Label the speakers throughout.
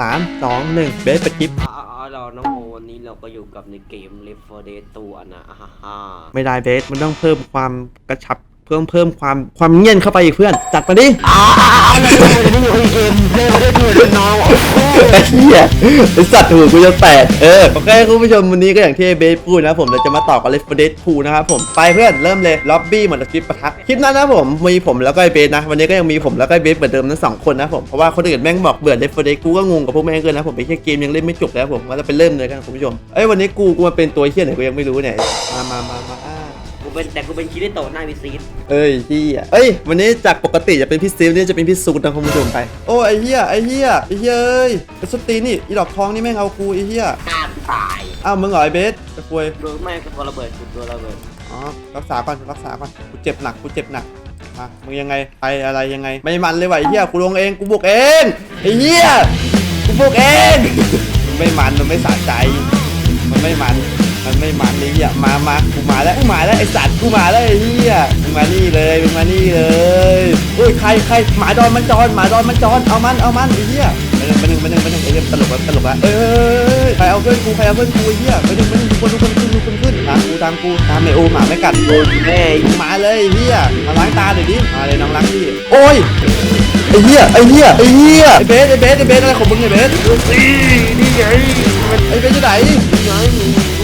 Speaker 1: สามสองหนึ่งเบสไปดคลิป
Speaker 2: อ่าอ่าเราน้องโอวันนี้เราก็อยู่กับในเกม Left 4 Dead ตัวนะอ่าฮ่าฮ่า
Speaker 1: ไม่ได้เบสมันต้องเพิ่มความกระชับเพิ่มเพิ่มความความเงียนเข้าไปอีกเพื่อน จัดมาดิไอ้เหี้ยไอ้สัตว์หูกูจะแตกเออโอเคคุณผู้ชมวันนี้ก็อย่างที่เบสพูดนะผมเราจะมาต่อกับ Left 4 Dead 2นะครับผมไปเพื่อนเริ่มเลยล็อบบี้หมดคลิปปะทะคลิปนั้นนะผมมีผมแล้วก็ไอ้เบสนะ วันนี้ก็ยังมีผมแล้วก็ไอ้เบสเหมือนเดิมทั้งสองคนนะผมเพราะว่าคนอื่นแม่งบอกเบื่อ Left 4 Dead กูก็งงกับพวกแม่งเกินนะผมไปแค่เกมยังเล่นไม่จบแล้วผมว่าจะไปเริ่มเลยกันคุณผู้ชมเอ้ยวันนี้กูกูมาเป็นตัวเหี้ยไหนกูยังไม่รู้เนี่ยมามามามาอ่า
Speaker 2: กูเป็นแต่กูเป็นคิริโตะหน้าวิซีด
Speaker 1: เอ้ยเฮียเอ้ย วันนี้จากปกติจะเป็นพี่ซิลนี่จะเป็นพี่ซูดนะคุณผู้ชมไป โอ้ไอ้เฮียไอ้เฮียไอ้เฮียเอ้ยไอ้สตรีนี่อีดอกทองนี่แม่งเอากูไอ้เฮีย
Speaker 2: การตาย
Speaker 1: อ้าวมึงเหรอไอ้เบสตะควย
Speaker 2: โดนแม่งกับตัวระเบิดกูตัวระเบิด
Speaker 1: อ๋อรักษาก่อนรักษาก่อนกูเจ็บหนักกูเจ็บหนักมามึงยังไงไปอะไรยังไง ไม่มันเลยว่ะไอ้เฮียกูลงเองกูบุกเองไอ้เฮียกูบุกเองมันไม่มันมันไม่สะใจมันไม่มัน มันไม่มันไอ้เฮียมามากูมาแล้วกูมาแล้วไอ้สัตว์กูมาแล้วไอ้เฮียมึงมานี่เลยมึงมานี่เลยเฮ้ยใครใครหมาดอนมันจอนหมาดอนมันจอนเอามันเอามันไอ้เฮียไปหนึ่งไปหนึ่งไปหนึ่งไอ้เรื่องตลกแล้วตลกแล้วเอ้ยใครเอาเพื่อนกูใครเอาเพื่อนกูไอ้เฮียไปหนึ่งไปหนึ่งทุกคนทุกคนขึ้นทุกคนขึ้นตามกูตามกูตามไอโอหมาไม่กัดโดนแม่มาเลยไอ้เฮียมาล้างตาหน่อยดิมาเลยน้องรักพี่โอ้ยไอ้เหี้ยไอ้เหี้ยไอ้เหี้ยไอ้เบสไอ้เบสไอ้เบสอะไรของมึงเนี่ยเบส
Speaker 2: นี่ไง
Speaker 1: ไอ้เบสจะไหน
Speaker 2: นี่ไง ร่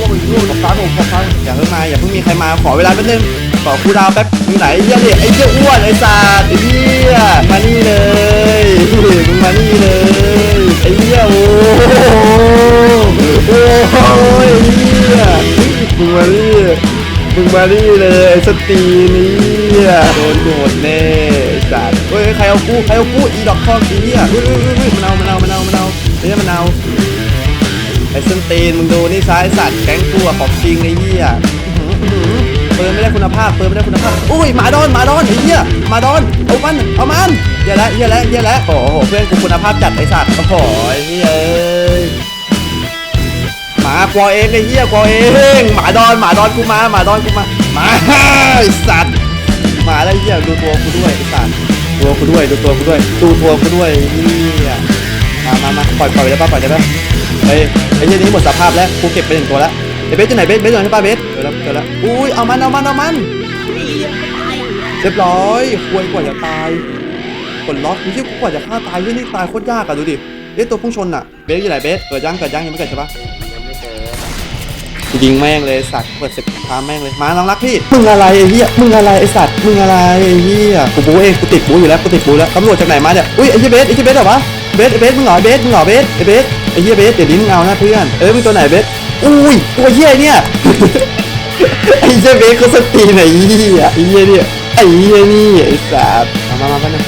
Speaker 2: วงร่วง
Speaker 1: ขอฟังผมอฟังอย่าเพิ่งมาอย่าเพิ่งมีใครมาขอเวลาแป๊บนึงขอครูดาวแป๊บอยู่ไหนไอ้เหี้ยดิไอ้เหี้ยอ้วนไอ้สัตว์ไอ้เหี้ยมานี่เลยมึงมานี่เลยไอ้เหี้ยโอ้โหโอ้ยไอ้เหี้ยมึงมานี่มึงมานี่เลยสตีนี่โดนโดนแน่สัตว์เฮ้ยใครเอากูใครเอากูอีดอกทองไอ้เหี้ยเฮ้ยเฮ้ยเฮ้ยมันเอามันเอามันเอามันเอาเฮ้ยมันเอา ไอ้ส้นตีนมึงดูนี่ซ้ายสัตว์แก๊งตัวของจริงไอ้เหี้ยอื้อหือเปิดไม่ได้คุณภาพเปิดไม่ได้คุณภาพอุ้ยหมาดอนหมาดอนไอ้เหี้ยหมาดอนเอามันเอามันเหี้ยแล้วเหี้ยแล้วเหี้ยแล้วโอ้โหเพื่อนกูคุณภาพจัดไอ้สัตว์โอ้โหไอ้เหี้ยหมากวอเองไอ้เหี้ยกวอเองหมาดอนหมาดอนกูมาหมาดอนกูมามาไอ้สัตว์มาแล้วเหี้ยดูตัวกูด้วยไอ้สัตว์ตัวกูด้วยดูตัวกูด้วยดูตัวกูด้วยเหี้ยมามามาปล่อยปล่อยได้ปะปล่อยได้ปะ เฮ้ยไอ้เหี้ยนี้หมดสภาพแล้วกูเก็บไปหนึ่งตัวแล้วไอ้เบสจะไหนเบสเบสอยู่ไหนใช่ป่ะเบสเจอแล้วเจอแล้วอุ้ยเอามันเอามันเอามันเรียบร้อยควรกว่าจะตายกดล็อกไม่ใช่กว่าจะฆ่าตายเรื่องนี้ตายโคตรยากอะดูดิเอ๊ะตัวพุ่งชนอะเบสอยู่ไหนเบสเกิดยังเกิดยังยังไม่เกิดใช่ปะ
Speaker 2: ยังไม่เจอ
Speaker 1: ยิงแม่งเลยสัตว์เปิดศึกพามแม่งเลยมาน้องรักพี่มึงอะไรไอ้เหี้ยมึงอะไรไอ้สัตว์มึงอะไรไอ้เหี้ยกูบูเองกูติดบูอยู่แล้วกูติดบูแล้วตำรวจจากไหนมาเนี่ยอุ้ยไอ้เหี้ยเบสไอ้เหี้ยเบสเหรอวะเบสไอ้เบสมึงเหรอเบสมึงเหรอเบสไอ้เบสไอ้เหี้ยเบสเดี๋ยวนี้มึงเอานะเพื่อน เอ้ยมึงตัวไหนเบส อุ้ยตัวเหี้ยเนี่ยไอ้เหี้ยเบสเขาสตีนไอ้เหี้ยไอ้เหี้ยเนี่ยไอ้เหี้ยนี่ไอ้สัตว์มามามามา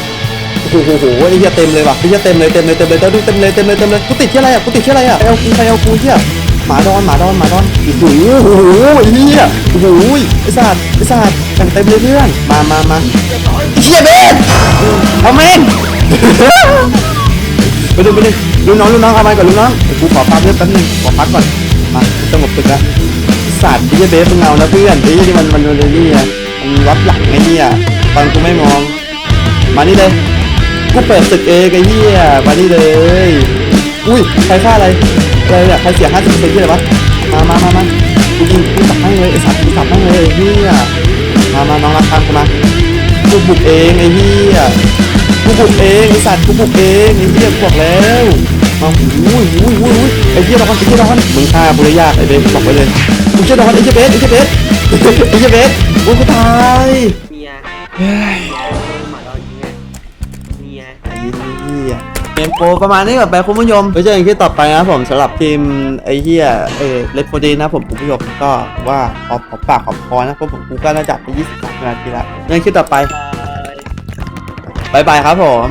Speaker 1: โอ้โหโอ้โหไอ้เหี้ยเต็มเลยว่ะไอ้เหี้ยเต็มเลยเต็มเลยเต็มเลยเต็มเลยเต็มเลยเต็มเลยเต็มเลยกูติดที่อะไรอะกูติดที่อะไรอะใครเอากูใครเอากูเหี้ยหมาดอนหมาดอนหมาดอนโอ้โหโอ้โหไอ้เหี้ยโอ้โหไอ้สัตว์ไอ้สัตว์แต่งเต็มเลยเพื่อนมามามาเหี้ยเบสเอาแม่งไปดูไปดู ลูกน้องลูกน้องเอาไปก่อนลูกน้องเดี๋ยวกูขอพักเลือดแป๊บนึงขอพักก่อนมาสงบตึกแล้วศาสตร์ที่จะเบสมึงเอานะเพื่อนที่นี่มันมันมันนี่อะมันวัดหลังไอ้เนี่ยตอนกูไม่มอง มานี่เลยกูเปิดศึกเองไอ้เหี้ยมานี่เลย อุ้ยใครฆ่าอะไรอะไรเนี่ยใครเสียห้าสิบเปอร์เซ็นต์ที่ไหนวะมามามามากูยิงกูสับให้เลยไอ้สัตว์กูสับให้เลยไอ้เหี้ยมามาน้องรักทำกูมากูบุกเองไอ้เหี้ยกูบุกเองไอสัตว์กูบุกเองไอ้เหี้ยบอกแล้ว มาหูยหูยหูยหูยไอ้เหี้ยดอนไอ้เหี้ยดอนมึงฆ่ากูเลยยากไอ้เบสบอกไว้เลยกูเชื่อดอนไอ้เหี้ยเบสไอ้เหี้ยเบสไอ้เหี้ยเบสกูกูตาย
Speaker 2: เมีย
Speaker 1: เฮ้ย
Speaker 2: หมาดอนเมียเมีย
Speaker 1: ไอ้เหี้ยเกมโปรประมาณนี้ก่อนไปคุณผู้ชมไปเจอกันคลิปต่อไปนะผมสำหรับทีมไอ้เหี้ยเออเลฟโฟดีนะผมคุณผู้ชมก็ว่าขอขอปากขอคอนะเพราะผมกูก็น่าจะไป23นาทีละในคลิปต่อไปบายบายครับผม